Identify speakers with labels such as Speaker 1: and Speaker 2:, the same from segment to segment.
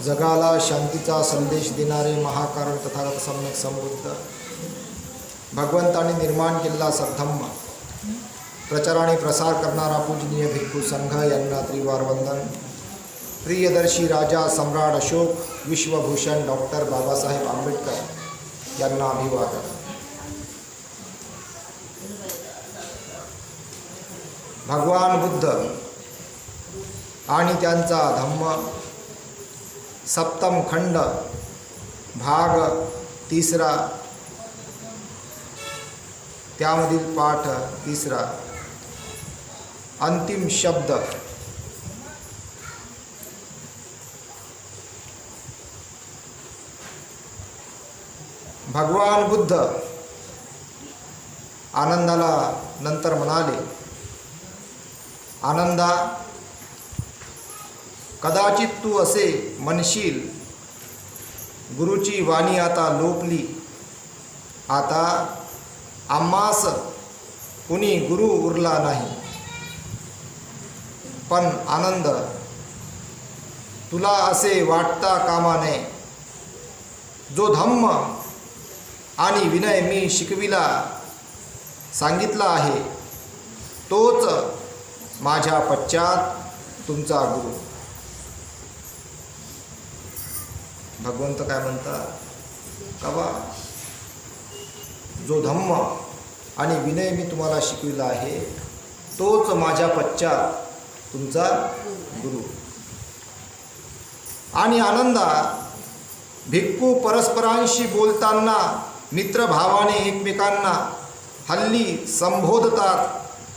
Speaker 1: जगाला शांतीचा संदेश देणारे महाकारण तथागत सम्यक समृद्ध. भगवंताने निर्माण केलेला सद्धम्म प्रचार आणि प्रसार करणारा पूजनीय भिक्खू संघ यांना त्रिवार वंदन. प्रियदर्शी राजा सम्राट अशोक विश्वभूषण डॉक्टर बाबासाहेब आंबेडकर यांना अभिवादन. भगवान बुद्ध आणि त्यांचा धम्म. सप्तम खंड भाग तिसरा. त्यामधील पाठ तिसरा. अंतिम शब्द. भगवान बुद्ध आनंदाला नंतर म्हणाले आनंदा कदाचित तू असे म्हणशील गुरुची वाणी आता लोपली. आता आम्हास कुणी गुरु उरला नाही. पण आनंद तुला असे वाटता कामा नये. जो धम्म आणि विनय मी शिकविला सांगितला आहे तोच माझ्या पश्चात तुमचा गुरु. भगवंत काय म्हणतात? कवा? जो धम्म आणि विनय मी तुम्हाला शिकविला आहे तोच माझ्या पश्चात तुमचा गुरु. आणि आनंदा भिक्खू परस्परांशी बोलताना मित्रभावाने एकमेकांना हल्ली संबोधतात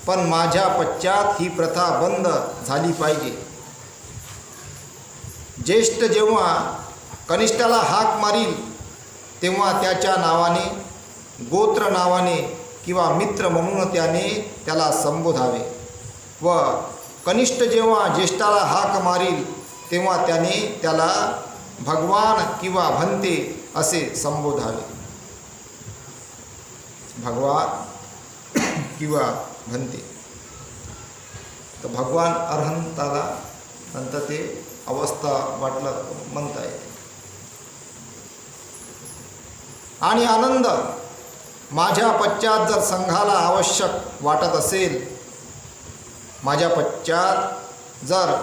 Speaker 1: पण माझ्या पश्चात ही प्रथा बंद झाली पाहिजे. ज्येष्ठ जेव्हा कनिष्ठाला हाक मारील तेव्हा त्याच्या नावाने गोत्र नावाने किंवा मित्र म्हणून त्याने त्याला संबोधावे. व कनिष्ठ जेव्हा ज्येष्ठाला हाक मारील तेव्हा त्याने त्याला भगवान किंवा भंते असे संबोधावे. भगवान किंवा भंते. तर भगवान अर्हंताला नंतर ते अवस्था वाटलं म्हणता येते आणि आनंद माझ्या पश्चात जर संघाला आवश्यक वाटत असेल माझ्या पश्चात जर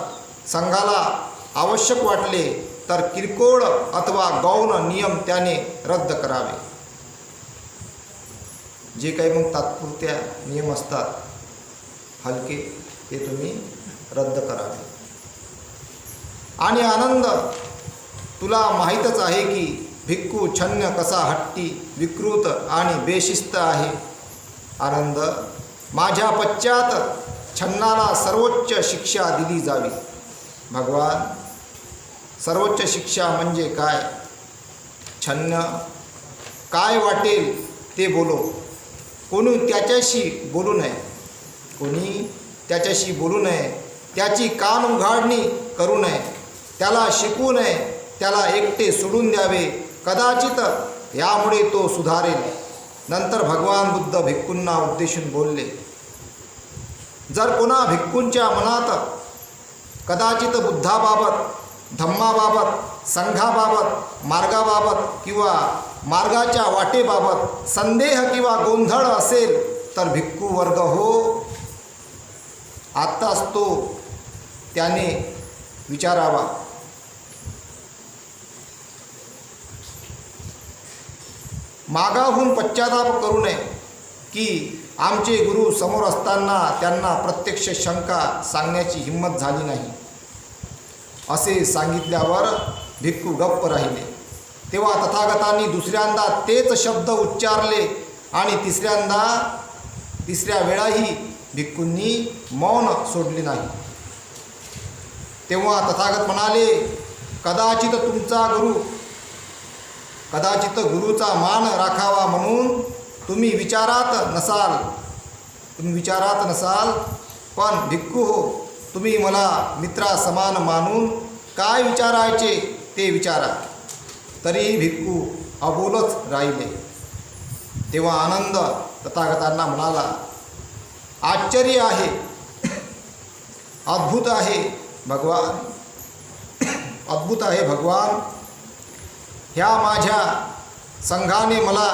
Speaker 1: संघाला आवश्यक वाटले तर किरकोळ अथवा गौण नियम त्याने रद्द करावे. जे काही मग तात्पुरत्या नियम असतात हलके ते तुम्ही रद्द करावे. आणि आनंद तुला माहीतच आहे की भिक्खू छन्न कसा हट्टी विकृत आणि बेशिस्त आहे. आनंद माझ्या पश्चात छन्नाला सर्वोच्च शिक्षा दिली जावी. भगवान सर्वोच्च शिक्षा म्हणजे काय? छन्न काय वाटेल ते बोलो. कोणी त्याच्याशी बोलू नये. कोणी त्याच्याशी बोलू नये. त्याची कान उघाडणी करू नये. त्याला शिकू नये. त्याला एकटे सोडून द्यावे. कदाचित यामुळे तो सुधारेल. नंतर भगवान बुद्ध भिक्कूंना उद्देशून बोलले जर कोणा भिक्कूंच्या मनात कदाचित बुद्धाबाबत धम्माबाबत संघाबाबत मार्गाबाबत किंवा मार्गाच्या वाटेबाबत संदेह किंवा गोंधळ असेल तर भिक्खू वर्ग हो. आत्ताच तो त्याने विचारावा. मागाहून पश्चाताप करू नये की आमचे गुरु समोर असताना त्यांना प्रत्यक्ष शंका सांगण्याची हिंमत झाली नाही. असे सांगितल्यावर भिक्खू गप्प राहिले. तेव्हा तथागतांनी दुसऱ्यांदा तेच शब्द उच्चारले आणि तिसऱ्यांदा तिसऱ्या वेळाही भिक्खूंनी मौन सोडले नाही. तेव्हा तथागत म्हणाले कदाचित तुमचा गुरु कदाचित गुरुचा मान राखावा म्हणून तुम्ही विचारात नसाल. तुम्ही विचारात नसाल पण भिक्खू हो तुम्ही मला मित्रा समान मानून काय विचारायचे ते विचारा. तरी भिक्खू अबोलच राहिले. तेव्हा आनंद तथागतांना म्हणाला आश्चर्य आहे. अद्भुत आहे भगवान. अद्भुत आहे भगवान. ह्या माझ्या संघाने मला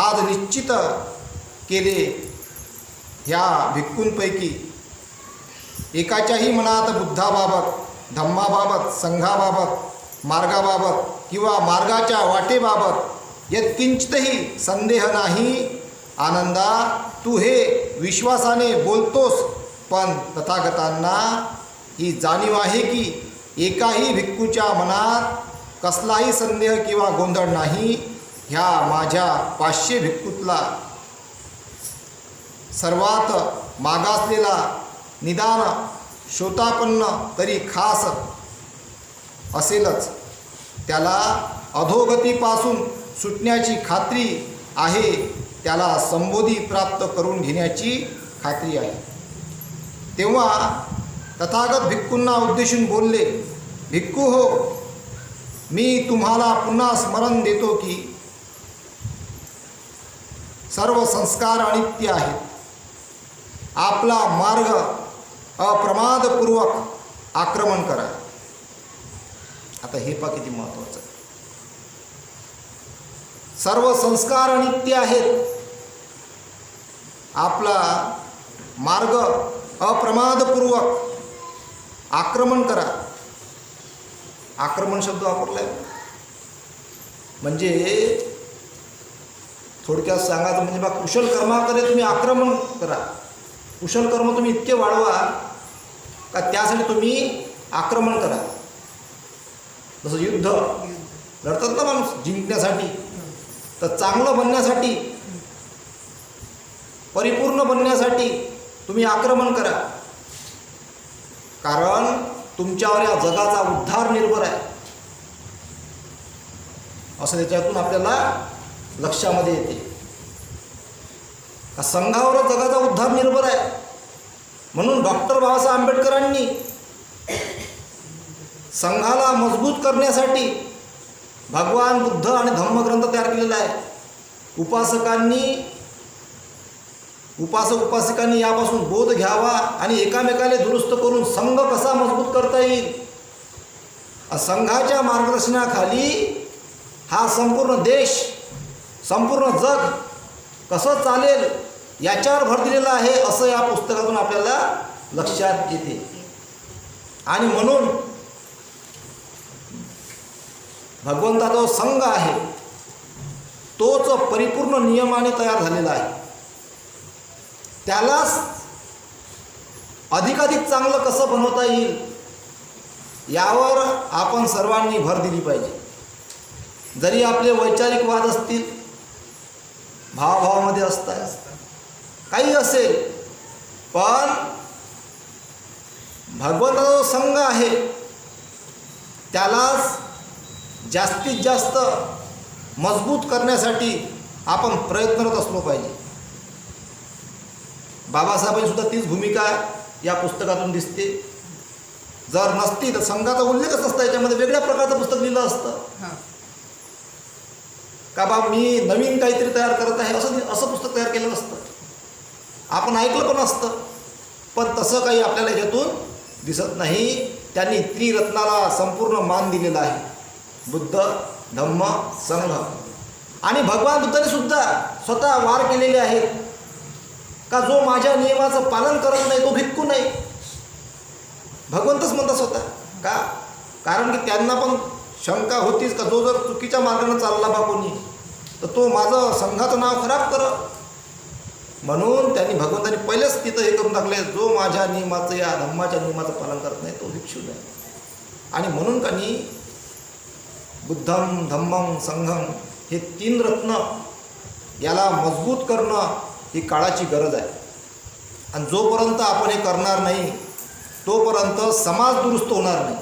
Speaker 1: आज निश्चित केले. ह्या भिक्कूंपैकी एकाच्याही मनात बुद्धाबाबत धम्माबाबत संघाबाबत मार्गाबाबत किंवा मार्गाच्या वाटेबाबत यत्किंचितही संदेह नाही. आनंदा तू हे विश्वासाने बोलतोस पण तथागतांना ही जाणीव आहे की एकाही भिक्खूच्या मनात कसलाही संदेह किंवा गोंधळ नाही ह्या माझ्या पाचशे भिक्खूतला सर्वात मागासलेला निदान श्रोतापन्न तरी खास असेलच. त्याला अधोगतीपासून सुटण्याची खात्री आहे त्याला संबोधी प्राप्त करून घेण्याची खात्री आहे. तेव्हा तथागत भिक्खूंना उद्देशून बोलले भिक्खू हो मी तुम्हाला पुन्हा स्मरण देतो की सर्व संस्कार अनित्य आहेत. आपला मार्ग अप्रमादपूर्वक आक्रमण करा. आता हे पा किती महत्त्वाचं आहे. सर्व संस्कार अनित्य आहेत. आपला मार्ग अप्रमादपूर्वक आक्रमण करा. आक्रमण शब्द वापरला आहे म्हणजे थोडक्यात सांगायचं म्हणजे बा कुशल कर्माकडे तुम्ही आक्रमण करा. कुशल कर्म तुम्ही इतके वाढवा का त्यासाठी तुम्ही आक्रमण करा. जसं युद्ध. लढतात ना माणूस जिंकण्यासाठी. तर चांगलं बनण्यासाठी परिपूर्ण बनण्यासाठी तुम्ही आक्रमण करा. कारण तुमच्यावर या जगाचा उद्धार निर्भर आहे. असं त्याच्यातून आपल्याला लक्षामध्ये येते. का संघावर जगाचा उद्धार निर्भर आहे. म्हणून डॉक्टर बाबासाहेब आंबेडकरांनी संघाला मजबूत करण्यासाठी भगवान बुद्ध आणि धम्मग्रंथ तयार केलेला आहे. उपासकांनी उपासक उपासिकांनी यापासून बोध घ्यावा आणि एकामेकाला दुरुस्त करून संघ कसा मजबूत करता येईल? संघाच्या मार्गदर्शनाखाली हा संपूर्ण देश संपूर्ण जग कसं चालेल याच्यावर भर दिलेला आहे असं या पुस्तकातून आपल्याला लक्षात येते. आणि म्हणून भगवंताचा जो संघ आहे तोच परिपूर्ण नियमाने तयार झालेला आहे. त्यालाच अधिकाधिक चांगलं कसं बनवता येईल यावर आपण सर्वांनी भर दिली पाहिजे. जरी आपले वैचारिक वाद असतील भावाभावामध्ये असतात काही असेल पण भगवंताचा जो संघ आहे त्यालाच जास्तीत जास्त मजबूत करण्यासाठी आपण प्रयत्नरत असलो पाहिजे. बाबासाहेबांनी सुद्धा तीच भूमिका या पुस्तकातून दिसते. जर नसती तर संघाचा उल्लेखच नसता याच्यामध्ये वेगळ्या प्रकारचं पुस्तक लिहिलं असतं. का बा मी नवीन काहीतरी तयार करत आहे असं असं पुस्तक तयार केलं नसतं आपण ऐकलं पण असतं. पण तसं काही आपल्याला याच्यातून दिसत नाही. त्यांनी त्रिरत्नाला संपूर्ण मान दिलेला आहे. बुद्ध धम्म संघ. आणि भगवान बुद्धाने सुद्धा स्वतः वार केलेले आहेत. का जो माझ्या नियमाचं पालन करत नाही तो भिक्कू नाही? भगवंतच म्हणतात स्वतः का? कारण की त्यांना पण शंका होतीच का जो जर चुकीच्या मार्गाने चालला बा कोणी तर तो माझं संघाचं नाव खराब कर. म्हणून त्यांनी भगवंतांनी पहिलेच तिथं हे करून टाकले जो माझ्या नियमाचं या धम्माच्या नियमाचं पालन करत नाही तो भिक्षू नाही. आणि म्हणून त्यांनी बुद्धम धम्मम संघम हे तीन रत्न याला मजबूत करणं ही काळाची गरज आहे. आणि जोपर्यंत आपण हे करणार नाही तोपर्यंत समाज दुरुस्त होणार नाही.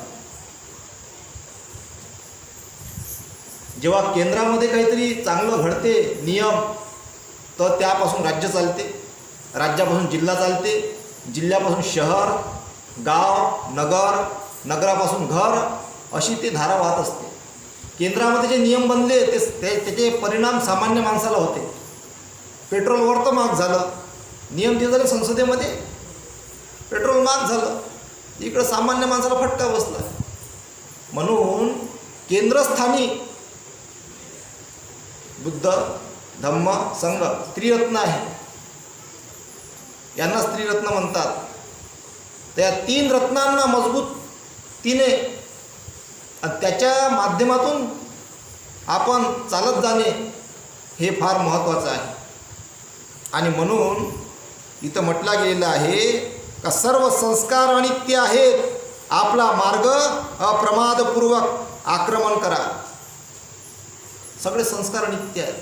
Speaker 1: जेव्हा केंद्रामध्ये काहीतरी चांगलं घडते नियम तर त्यापासून राज्य चालते. राज्यापासून जिल्हा चालते. जिल्ह्यापासून शहर गाव नगर नगरापासून घर अशी ती धारा वाहत असते. केंद्रामध्ये जे नियम बनले ते ते- त्याचे परिणाम सामान्य माणसाला होते. पेट्रोलवर तर महाग झालं. नियम दिले झाले संसदेमध्ये पेट्रोल महाग झालं. इकडं सामान्य माणसाला फटका बसला. म्हणून केंद्रस्थानी बुद्ध धम्म संघ त्रिरत्न आहे. यांना स्त्रीरत्न म्हणतात. त्या तीन रत्नांना मजबूत तिने त्याच्या माध्यमातून आपण चालत जाणे हे फार महत्त्वाचं आहे. आणि म्हणून इथं म्हटलं गेलेलं आहे का सर्व संस्कार अनित्य आहेत आपला मार्ग अप्रमादपूर्वक आक्रमण करा. सगळे संस्कार अनित्य आहेत.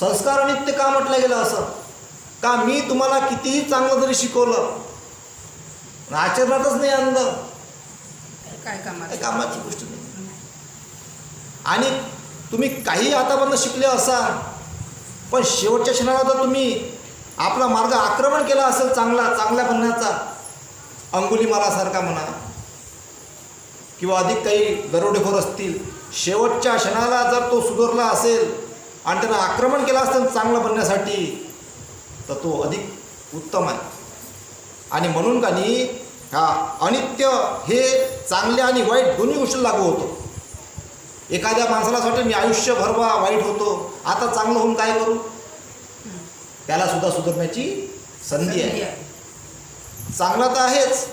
Speaker 1: संस्कार अनित्य का म्हटलं गेलं असं? का मी तुम्हाला कितीही चांगलं जरी शिकवलं आचरणातच नाही आणलं?
Speaker 2: काय कामात
Speaker 1: कामाची गोष्ट नाही. आणि तुम्ही काही आतापर्यंत शिकले असाल पण शेवटच्या क्षणाला जर तुम्ही आपला मार्ग आक्रमण केला असेल चांगला चांगल्या बनण्याचा अंगुलीमालासारखा म्हणा. किंवा अधिक काही दरोडेखोर असतील. शेवटच्या क्षणाला जर तो सुधारला असेल आणि त्यानं आक्रमण केलं असेल चांगलं बनण्यासाठी तर तो अधिक उत्तम आहे. आणि म्हणून का नाही हा अनित्य हे चांगले आणि वाईट दोन्ही गोष्टी लागू होतो. एखाद्या माणसाला असं वाटतं मी आयुष्यभर बा वाईट होतो आता चांगलं होऊन काय करू? त्याला सुद्धा सुधारण्याची संधी आहे. चांगला तर आहेच.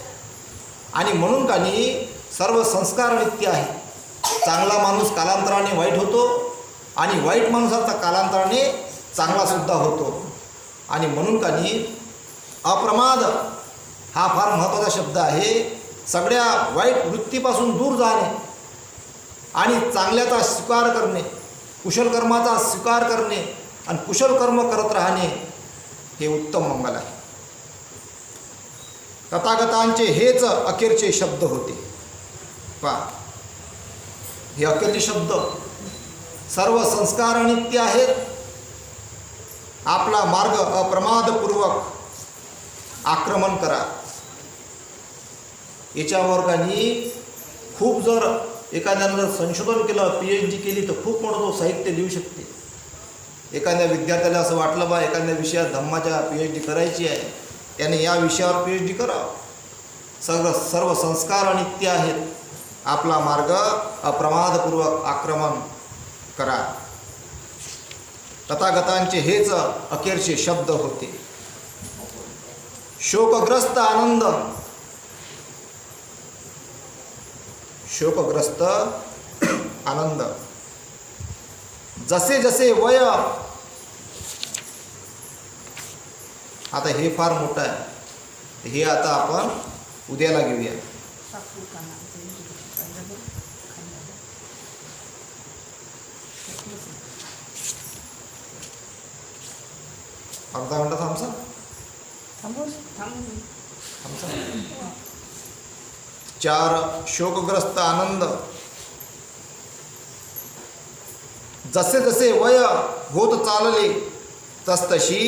Speaker 1: आणि म्हणून का नाही सर्व संस्कार नित्य आहे. चांगला माणूस कालांतराने वाईट होतो आणि वाईट माणूसाचा कालांतराने चांगला सुद्धा होतो. आणि म्हणून का नाही अप्रमाद हा फार महत्त्वाचा शब्द आहे. सगळ्या वाईट वृत्तीपासून दूर जाणे आणि चांगल्याचा स्वीकार करणे कुशल कर्माचा स्वीकार करणे आणि कुशल कर्म करत राहणे हे उत्तम मंगल आहे. तथागतांचे हेच अखेरचे शब्द होते. पा हे अखेरचे शब्द सर्व संस्कार नित्य आहेत. आपला मार्ग अप्रमादपूर्वक आक्रमण करा. याच्यावर काही खूप जर एखाद्यानं जर संशोधन केलं पी एच डी केली तर खूप मोठं तो साहित्य लिहू शकते. एखाद्या विद्यार्थ्याला असं वाटलं बा एखाद्या विषयात धम्माच्या पी एच डी करायची आहे त्याने या विषयावर पी एच डी करावं सर्व सर्व संस्कार अनित्य आहेत. आपला मार्ग अप्रमादपूर्वक आक्रमण करा. तथागतांचे हेच अखेरचे शब्द होते. शोकग्रस्त आनंद शोकग्रस्त आनंद. जसे जसे वय आता हे फार मोठं आहे. हे आता आपण उद्याला घेऊया. अर्धा मिनटं थांबसा? थांबसा. चार शोकग्रस्त आनंद. जसे जसे वय होत चालले तसतशी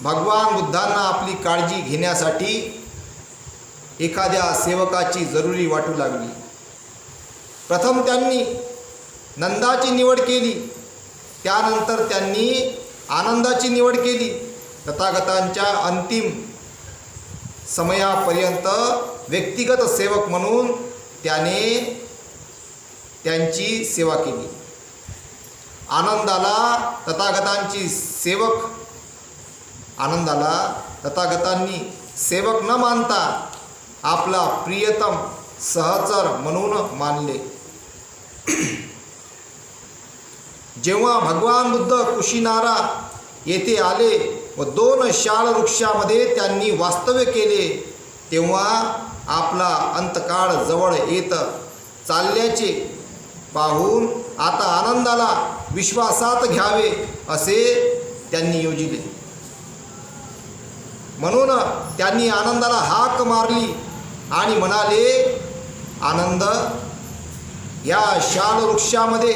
Speaker 1: भगवान बुद्धांना आपली काळजी घेण्यासाठी एखाद्या सेवकाची जरुरी वाटू लागली. प्रथम त्यांनी नंदाची निवड केली. त्यानंतर त्यांनी आनंदाची निवड केली. तथागतांच्या अंतिम समयापर्यंत व्यक्तिगत सेवक म्हणून त्याने त्यांची सेवा केली. आनंदाला तथागतांची सेवक आनंदाला तथागतांनी सेवक न मानता आपला प्रियतम सहचर म्हणून मानले. जेव्हा भगवान बुद्ध कुशीनारा येथे आले व दोन शाळ वृक्षामध्ये त्यांनी वास्तव्य केले तेव्हा आपला अंतकाळ जवळ येत. चालल्याचे पाहून आता आनंदाला विश्वासात घ्यावे असे त्यांनी योजिले. म्हणून त्यांनी आनंदाला हाक मारली आणि म्हणाले आनंद या शाल वृक्षामध्ये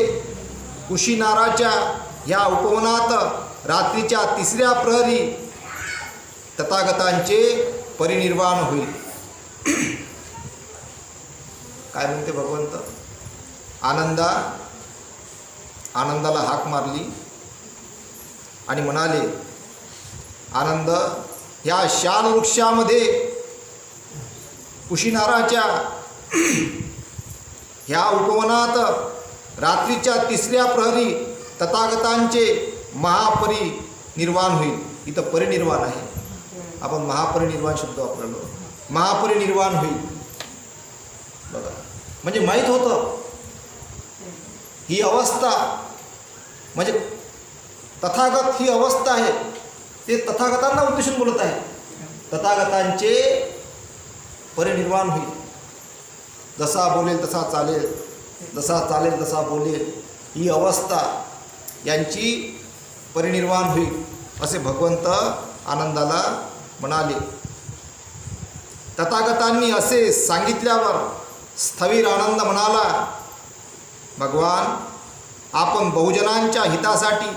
Speaker 1: कुशीनाराच्या या उपवनात रात्रीच्या तिसऱ्या प्रहरी तथागतांचे परिनिर्वाण होईल. काय म्हणते भगवंत? आनंदा आनंदाला हाक मारली आणि म्हणाले आनंद ह्या शाल वृक्षामध्ये कुशीनाराच्या ह्या उपवनात रात्रीच्या तिसऱ्या प्रहरी तथागतांचे महापरिनिर्वाण होईल. इथं परिनिर्वाण आहे. आपण महापरिनिर्वाण शब्द वापरलो. महापरिनिर्वाण होईल. बघा. म्हणजे माहीत होतं. ही अवस्था म्हणजे तथागत ही अवस्था आहे. ते तथागतांना उद्देशून बोलत आहे. तथागतांचे परिनिर्वाण होईल. जसा बोलेल तसा चालेल. जसा चालेल तसा बोलेल. ही अवस्था यांची परिनिर्वाण होईल असे भगवंत आनंदाला म्हणाले. तथागतांनी असे सांगितल्यावर स्थवीर आनंद म्हणाला भगवान आपण बहुजनांच्या हितासाठी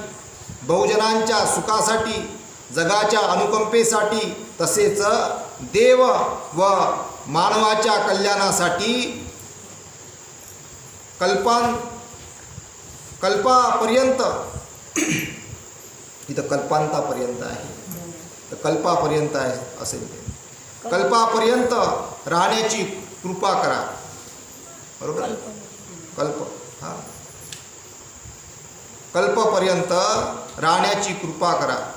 Speaker 1: बहुजनांच्या सुखासाठी जगाच्या अनुकंपेसाठी तसेच देव व मानवाच्या कल्याणासाठी कल्पां कल्पापर्यंत इथं कल्पांतापर्यंत आहे. तर कल्पापर्यंत आहे असेल ते. कल्पापर्यंत राहण्याची कृपा करा. बरोबर? कल्प. हां. कल्पपर्यंत राहण्याची कृपा करा.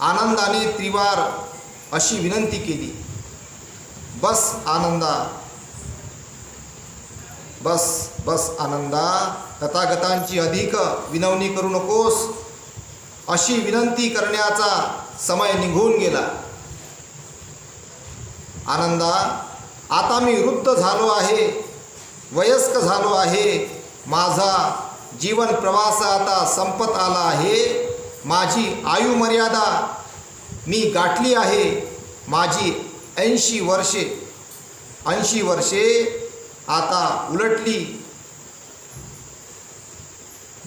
Speaker 1: आनंदाने त्रिवार अशी विनंती केली. बस आनंदा. बस बस आनंदा. तथागतांची अधिक विनवणी करू नकोस. अशी विनंती करण्याचा समय निघून गेला. आनंदा आता मी वृद्ध झालो आहे वयस्क झालो आहे माझा जीवन प्रवास आता संपत आला आहे माझी आयु मर्यादा मी गाठली आहे माझी ऐंशी वर्षे ऐंशी वर्षे आता उलटली.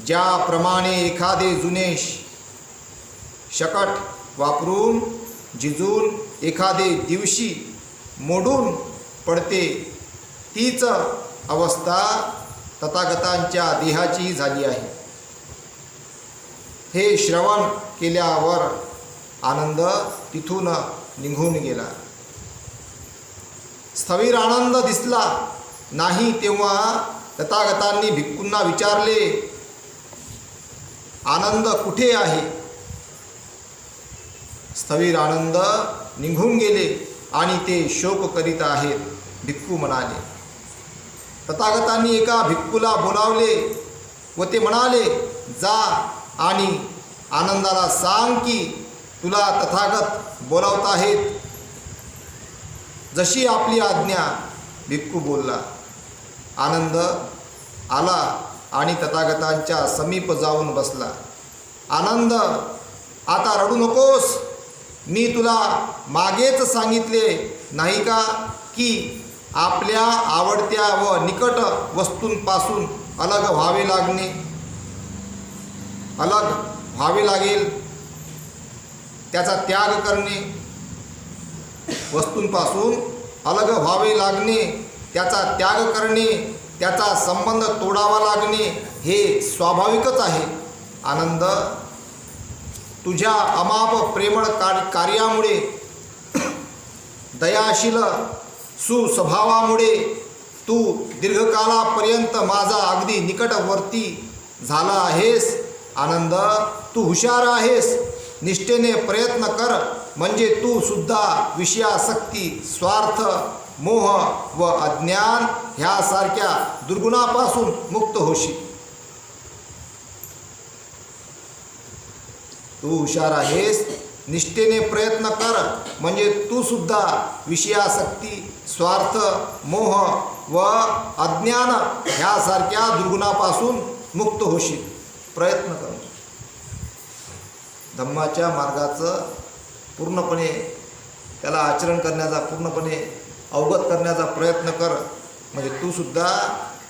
Speaker 1: ज्याप्रमाणे एखादे जुने श- शकट वापरून झिजून एखादे दिवशी मोडून पडते तीच अवस्था तथागतांच्या देहाची झाली आहे. हे श्रवण केल्यावर आनंद तिथून निघून गेला. स्थवीर आनंद दिसला नाही तेव्हा तथागतांनी भिक्खूंना विचारले आनंद कुठे आहे? स्थवीर आनंद निघून गेले आणि ते शोक करीत आहेत भिक्खू म्हणाले. तथागतांनी एका भिक्खूला बोलावले व ते म्हणाले जा आणि आनंदाला सांग की तुला तथागत बोलावत आहेत. जशी आपली आज्ञा भिक्खू बोलला. आनंद आला. आणि तथागतांच्या समीप जाऊन बसला. आनंद आता रडू नकोस. मी तुला मागेच सांगितले नाही का की आपल्या आवडत्या व निकट वस्तूंपासून अलग व्हावे लागणे? अलग व्हावे लागेल? त्याचा त्याग करणे? वस्तूंपासून अलग व्हावे लागणे? त्याचा त्याग करणे? त्याचा संबंध तोडावा लागणे हे स्वाभाविकच आहे. आनंद तुझ्या अमाप प्रेमळ कार कार्यामुळे दयाशील सुस्वभावामुळे तू दीर्घकालापर्यंत माझा अगदी निकटवर्ती झाला आहेस. आनंद तू हुशार आहेस. निष्ठेने प्रयत्न कर म्हणजे तू सुद्धा विषयासक्ती स्वार्थ मोह व अज्ञान ह्यासारख्या दुर्गुणापासून मुक्त होशील तू हुशार आहेस निष्ठेने प्रयत्न कर म्हणजे तू सुद्धा विषयासक्ती स्वार्थ मोह व अज्ञान ह्यासारख्या दुर्गुणापासून मुक्त होशील. प्रयत्न कर. धम्माच्या मार्गाचं पूर्णपणे त्याला आचरण करण्याचा पूर्णपणे अवगत करण्याचा प्रयत्न कर. म्हणजे तू सुद्धा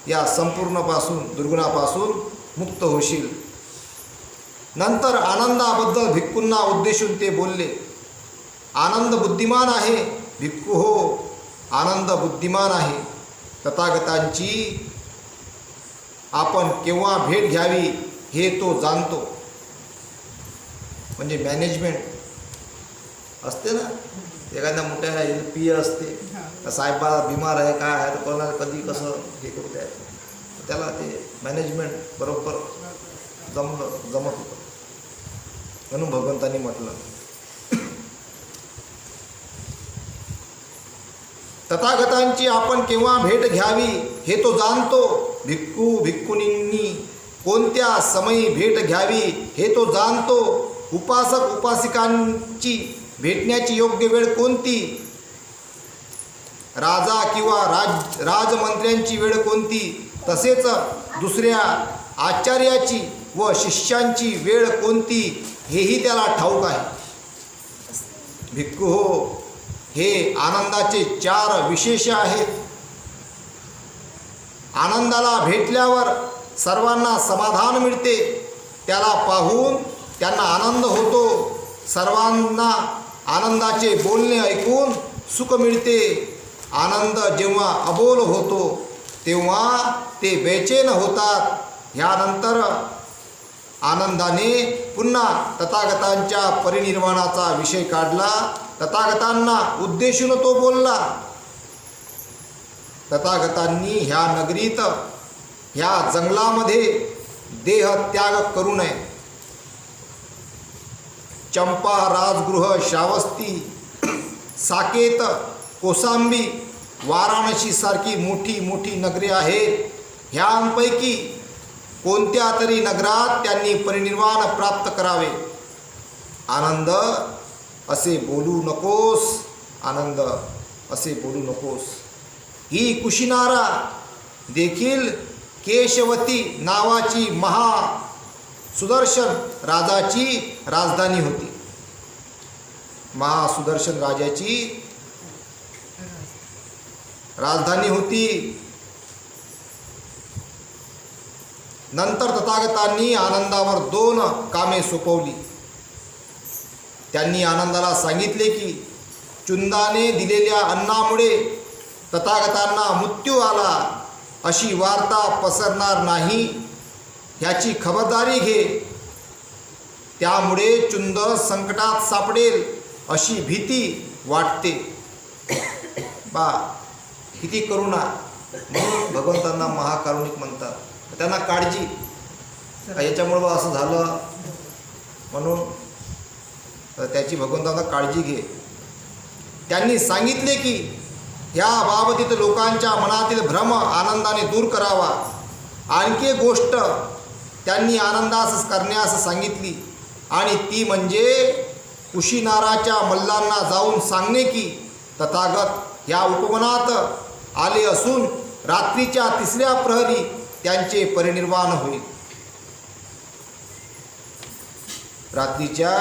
Speaker 1: या संपूर्णपासून दुर्गुणापासून मुक्त होशील. नंतर आनंदाबद्दल भिक्खूंना उद्देशून ते बोलले आनंद बुद्धिमान आहे. भिक्खू हो आनंद बुद्धिमान आहे. तथागतांची आपण केव्हा भेट घ्यावी हे तो जाणतो. म्हणजे मॅनेजमेंट असते ना एखाद्या मोठ्या एल पी असते. तर साहेबा बिमार आहे काय आहे तर कोणाला कधी कसं हे करू द्यायचं? त्याला ते मॅनेजमेंट बरोबर जमलं जमत होतं. म्हणून भगवंतांनी म्हटलं. तथागतांची आपण केव्हा भेट घ्यावी हे तो जाणतो. भिक्खू भिक्खुनींनी कोणत्या समयी भेट घ्यावी हे तो जाणतो. उपासक उपासिकांची भेटण्याची योग्य वेळ कोणती? राजा किंवा राज राजमंत्र्यांची वेळ कोणती तसेच दुसऱ्या आचार्याची व शिष्यांची वेळ कोणती हेही त्याला ठाऊक आहे. भिक्खू हो हे आनंदाचे चार विशेष आहेत. आनंदाला भेटल्यावर सर्वांना समाधान मिळते. त्याला पाहून त्यांना आनंद होतो. सर्वांना आनंदाचे बोलणे ऐकून सुख मिळते. आनंद जेव्हा अबोल होतो तेव्हा ते बेचैन होतात. ह्यानंतर आनंदाने पुन्हा तथागतांच्या परिनिर्वाणाचा विषय काढला. तथागतांना उद्देशून तो बोलला. तथागतांनी ह्या नगरीत ह्या जंगलामध्ये देह त्याग करू नये. चंपा राजगृह श्रावस्ती साकेत कोसांबी वाराणसीसारखी मोठी मोठी नगरे आहेत ह्यांपैकी कोणत्या तरी नगरात त्यांनी परिनिर्वाण प्राप्त करावे? आनंद असे बोलू नकोस. आनंद असे बोलू नकोस. ही कुशिनारा देखील केशवती नावाची महा सुदर्शन राजाची राजधानी होती. महासुदर्शन राजाची राजधानी होती। नंतर तथागतांनी आनंदावर दोन कामे सोपवली। त्यांनी आनंदाला सांगितले की चुंदाने दिलेल्या अन्नामुळे तथागतांना मृत्यू आला अशी वार्ता पसरणार नाही ह्याची खबरदारी घे। त्यामुळे चुंद संकटात सापडेल अशी भीती वाटते। बा किती करुणा. म्हणून भगवंतांना महाकारुणिक म्हणतात. त्यांना काळजी. याच्यामुळं बा असं झालं? म्हणून तर त्याची भगवंतांना काळजी घे. त्यांनी सांगितले की ह्या बाबतीत लोकांच्या मनातील भ्रम आनंदाने दूर करावा. आणखी एक गोष्ट त्यांनी आनंदास करण्यास सांगितली. आणि ती म्हणजे कुशीनाराच्या मल्लांना जाऊन सांगणे की तथागत या उपवनात आले असून रात्रीच्या तिसऱ्या प्रहरी त्यांचे परिनिर्वाण होईल. रात्रीच्या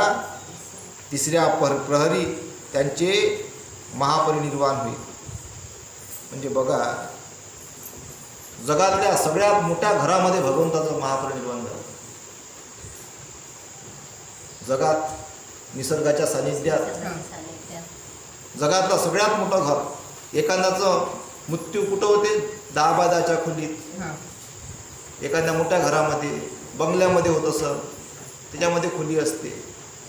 Speaker 1: तिसऱ्या पर प्रहरी त्यांचे महापरिनिर्वाण होईल. म्हणजे बघा जगातल्या सगळ्यात मोठ्या घरामध्ये भगवंताचं महापरिनिर्वाण झालं. जगात निसर्गाच्या सानिध्यात. जगातलं सगळ्यात मोठं घर एखाद्याचं मृत्यू कुठं होते? दहा बाय दहाच्या खोलीत एखाद्या मोठ्या घरामध्ये बंगल्यामध्ये होत असं त्याच्यामध्ये खोली असते.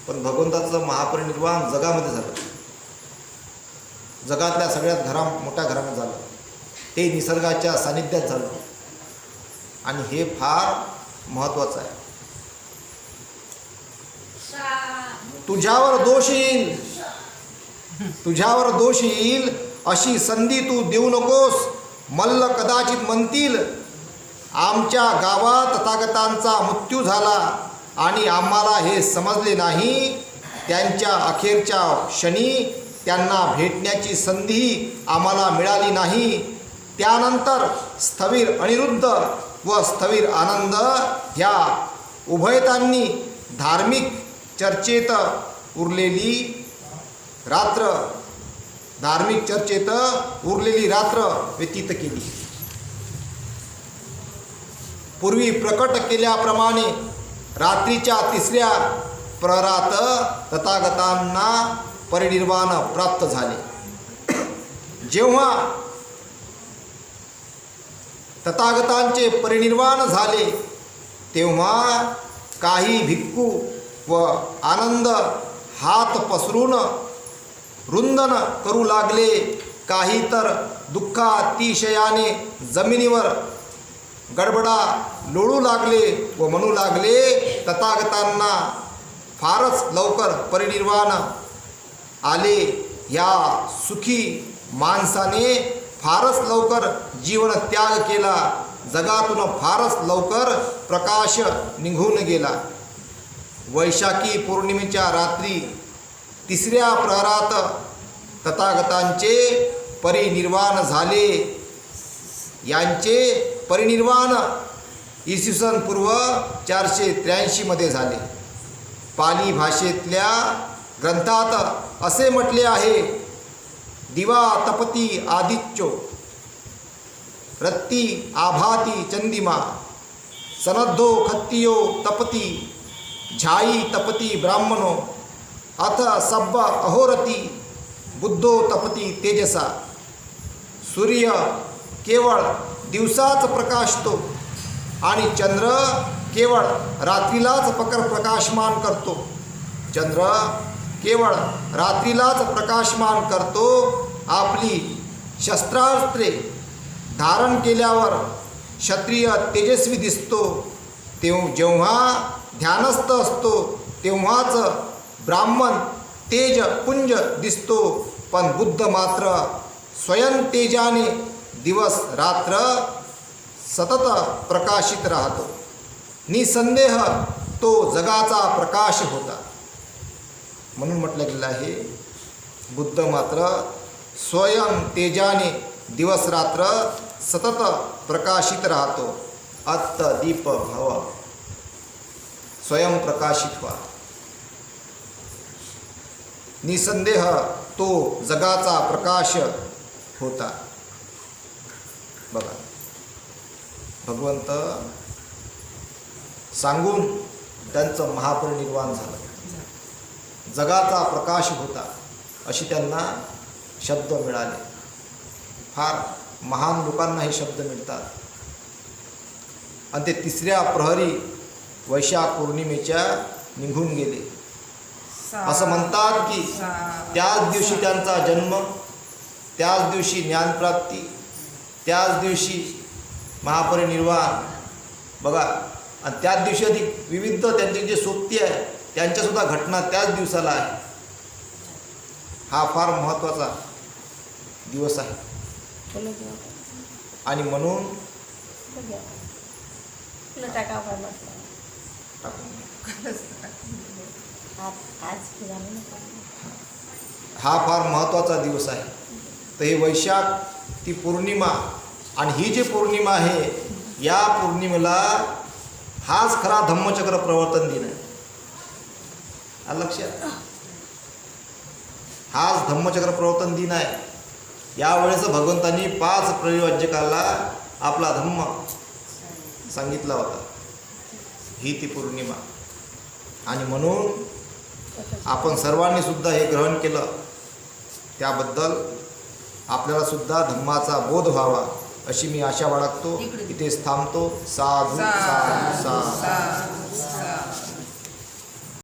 Speaker 1: पण भगवंताचं महापरिनिर्वाण जगामध्ये झालं. जगातल्या सगळ्यात घरा मोठ्या घरामध्ये झालं. ते निसर्गाच्या सानिध्यात झालं. आणि हे फार महत्त्वाचं आहे. तुझ्यावर दोष येईल. तुझ्यावर दोष येईल. अशी संधी तू देऊ नकोस. मल्ल कदाचित म्हणतील आमच्या गावात तथागतांचा मृत्यू झाला आणि आम्हाला हे समजले नाही. त्यांच्या अखेरच्या क्षणी त्यांना भेटण्याची संधी आम्हाला मिळाली नाही. त्यानंतर स्थवीर अनिरुद्ध व स्थवीर आनंद ह्या उभयतांनी धार्मिक चर्चेत उरलेली रात्र धार्मिक चर्चेत उरलेली रात्र व्यतीत केली. पूर्वी प्रकट केल्याप्रमाणे रात्रीच्या तिसऱ्या प्रहरात तथागतांना परिनिर्वाण प्राप्त झाले. जेव्हा तथागतांचे परिनिर्वाण झाले तेव्हा काही भिक्खू व आनंद हात पसरून रुंदन करू लागले. काही तर दुःखातिशयाने जमिनीवर गडबडा लोळू लागले व म्हणू लागले तथागतांना फारच लवकर परिनिर्वाण आले. या सुखी माणसाने फारच लवकर जीवन त्याग केला. जगातून फारच लवकर प्रकाश निघून गेला. वैशाखी पौर्णिमेच्या रात्री तिसऱ्या प्रहरात तथागतांचे परिनिर्वाण झाले. यांचे परिनिर्वाण इसवी सन पूर्व चारशे त्र्याऐंशीमध्ये झाले. पाली भाषेतल्या ग्रंथात असे म्हटले आहे दिवा तपती आदित्यो रत्ती आभाती चंदिमा सनद्धो खत्तियो तपती झाई तपती ब्राह्मणो अथ सब्ब अहोरती बुद्धो तपती तेजसा। सूर्य केवळ दिवसाच प्रकाशतो आणि चंद्र केवळ रात्रीलाच पकर प्रकाशमान करतो. चंद्र केवळ रात्रीलाच प्रकाशमान करतो आपली शस्त्रास्त्रे धारण केल्यावर क्षत्रिय तेजस्वी दिसतो तेव्हा जेव्हा ध्यानस्थ असतो तेव्हाच ब्राह्मण तेज पुंज दिसतो पण बुद्ध मात्र स्वयं तेजाने दिवस रात्र सतत प्रकाशित राहतो. निसंदेह तो जगाचा प्रकाश होता. म्हणून म्हटलं गेलं आहे बुद्ध मात्र स्वयं तेजाने दिवस रात्र सतत प्रकाशित राहतो. अत्त दीप भव. स्वयं प्रकाशित व्हा. निसंदेह तो जगाचा प्रकाश होता. बघा. भगवंत सांगून त्यांचं महापरिनिर्वाण झालं. जगाचा प्रकाश होता अशी त्यांना शब्द मिळाले. फार महान लोकांना हे शब्द मिळतात. आणि ते तिसऱ्या प्रहरी वैशाख पौर्णिमेच्या निघून गेले. असं म्हणतात की त्याच दिवशी त्यांचा जन्म त्याच दिवशी ज्ञानप्राप्ती त्याच दिवशी महापरिनिर्वाण. बघा आणि त्याच दिवशी अधिक विविध त्यांचे जे सोबती आहे त्यांच्यासुद्धा घटना त्याच दिवसाला आहे. हा फार महत्त्वाचा दिवस आहे. आणि म्हणून
Speaker 2: टाका.
Speaker 1: हा फार महत्त्वाचा दिवस आहे. तर हे वैशाख ती पौर्णिमा आणि ही जी पौर्णिमा आहे या पौर्णिमेला हाच खरा धम्मचक्र प्रवर्तन दिन आहे. लक्षात? हाच धम्मचक्र प्रवर्तन दिन आहे. यावेळेस भगवंतांनी पाच प्रयोजकाला आपला धम्म सांगितला होता. ही ती पौर्णिमा. आणि म्हणून आपण सर्वांनी सुद्धा हे ग्रहण केलं. त्याबद्दल आपल्याला सुद्धा धम्माचा बोध व्हावा अशी मी आशा बाळगतो. इथेच थांबतो. साधू साधू साधू.